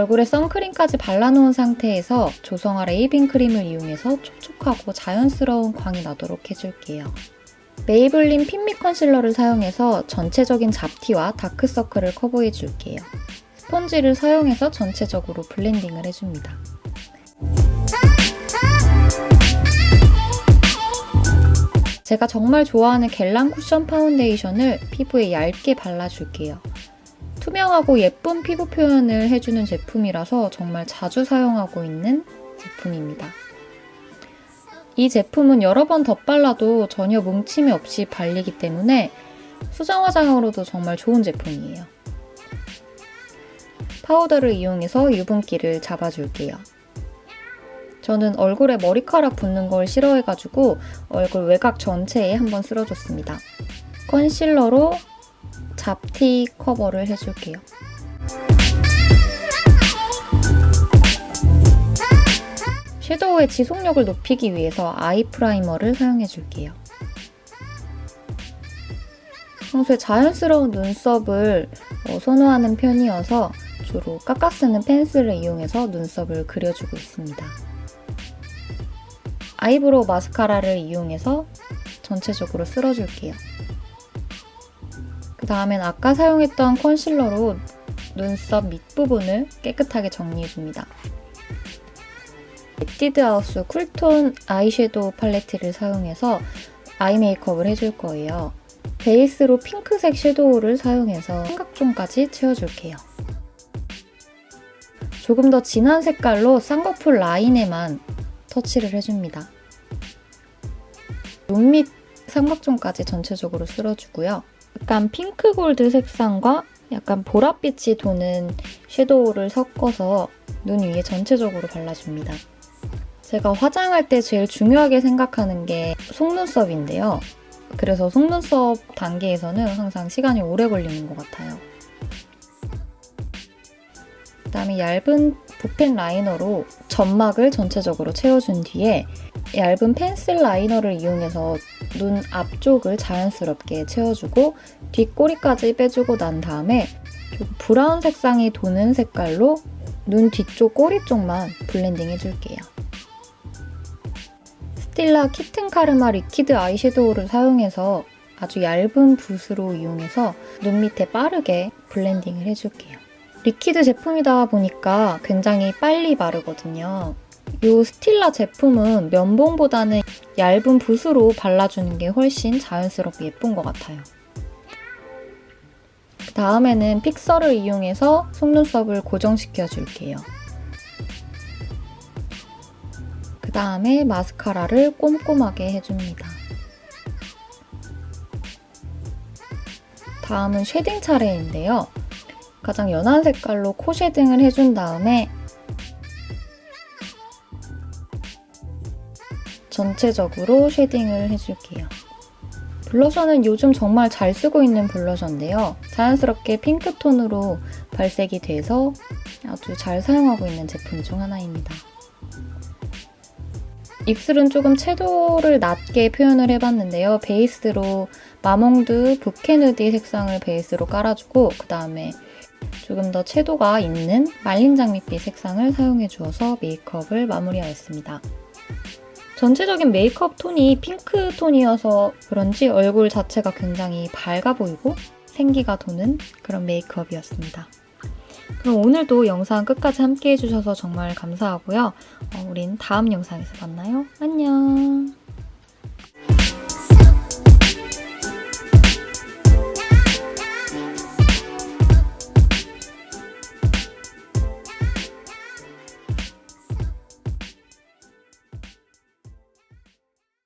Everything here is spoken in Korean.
얼굴에 선크림까지 발라놓은 상태에서 조성아 레이빙 크림을 이용해서 촉촉하고 자연스러운 광이 나도록 해줄게요. 메이블린 핀미 컨실러를 사용해서 전체적인 잡티와 다크서클을 커버해줄게요. 스펀지를 사용해서 전체적으로 블렌딩을 해줍니다. 제가 정말 좋아하는 겔랑 쿠션 파운데이션을 피부에 얇게 발라줄게요. 투명하고 예쁜 피부 표현을 해주는 제품이라서 정말 자주 사용하고 있는 제품입니다. 이 제품은 여러 번 덧발라도 전혀 뭉침이 없이 발리기 때문에 수정 화장으로도 정말 좋은 제품이에요. 파우더를 이용해서 유분기를 잡아줄게요. 저는 얼굴에 머리카락 붙는 걸 싫어해가지고 얼굴 외곽 전체에 한번 쓸어줬습니다. 컨실러로 잡티 커버를 해줄게요. 섀도우의 지속력을 높이기 위해서 아이 프라이머를 사용해줄게요. 평소에 자연스러운 눈썹을 어, 선호하는 편이어서 주로 깎아 쓰는 펜슬을 이용해서 눈썹을 그려주고 있습니다. 아이브로우 마스카라를 이용해서 전체적으로 쓸어줄게요. 그 다음엔 아까 사용했던 컨실러로 눈썹 밑부분을 깨끗하게 정리해줍니다. 에뛰드 하우스 쿨톤 아이섀도우 팔레트를 사용해서 아이 메이크업을 해줄 거예요. 베이스로 핑크색 섀도우를 사용해서 삼각존까지 채워줄게요. 조금 더 진한 색깔로 쌍꺼풀 라인에만 터치를 해줍니다. 눈밑 삼각존까지 전체적으로 쓸어주고요. 약간 핑크 골드 색상과 약간 보랏빛이 도는 섀도우를 섞어서 눈 위에 전체적으로 발라줍니다. 제가 화장할 때 제일 중요하게 생각하는 게 속눈썹인데요. 그래서 속눈썹 단계에서는 항상 시간이 오래 걸리는 것 같아요. 그 다음에 얇은 붓펜 라이너로 점막을 전체적으로 채워준 뒤에 얇은 펜슬 라이너를 이용해서 눈 앞쪽을 자연스럽게 채워주고 뒷꼬리까지 빼주고 난 다음에 좀 브라운 색상이 도는 색깔로 눈 뒤쪽 꼬리 쪽만 블렌딩 해줄게요. 스틸라 키튼 카르마 리퀴드 아이섀도우를 사용해서 아주 얇은 붓으로 이용해서 눈 밑에 빠르게 블렌딩을 해줄게요. 리퀴드 제품이다 보니까 굉장히 빨리 마르거든요. 이 스틸라 제품은 면봉보다는 얇은 붓으로 발라주는 게 훨씬 자연스럽고 예쁜 것 같아요. 그 다음에는 픽서를 이용해서 속눈썹을 고정시켜 줄게요. 그 다음에 마스카라를 꼼꼼하게 해줍니다. 다음은 쉐딩 차례인데요. 가장 연한 색깔로 코 쉐딩을 해준 다음에 전체적으로 쉐딩을 해줄게요. 블러셔는 요즘 정말 잘 쓰고 있는 블러셔인데요. 자연스럽게 핑크톤으로 발색이 돼서 아주 잘 사용하고 있는 제품 중 하나입니다. 입술은 조금 채도를 낮게 표현을 해봤는데요. 베이스로 마몽드 부케누디 색상을 베이스로 깔아주고 그 다음에 조금 더 채도가 있는 말린 장미빛 색상을 사용해 주어서 메이크업을 마무리하였습니다. 전체적인 메이크업 톤이 핑크 톤이어서 그런지 얼굴 자체가 굉장히 밝아 보이고 생기가 도는 그런 메이크업이었습니다. 그럼 오늘도 영상 끝까지 함께 해주셔서 정말 감사하고요. 어, 우린 다음 영상에서 만나요. 안녕!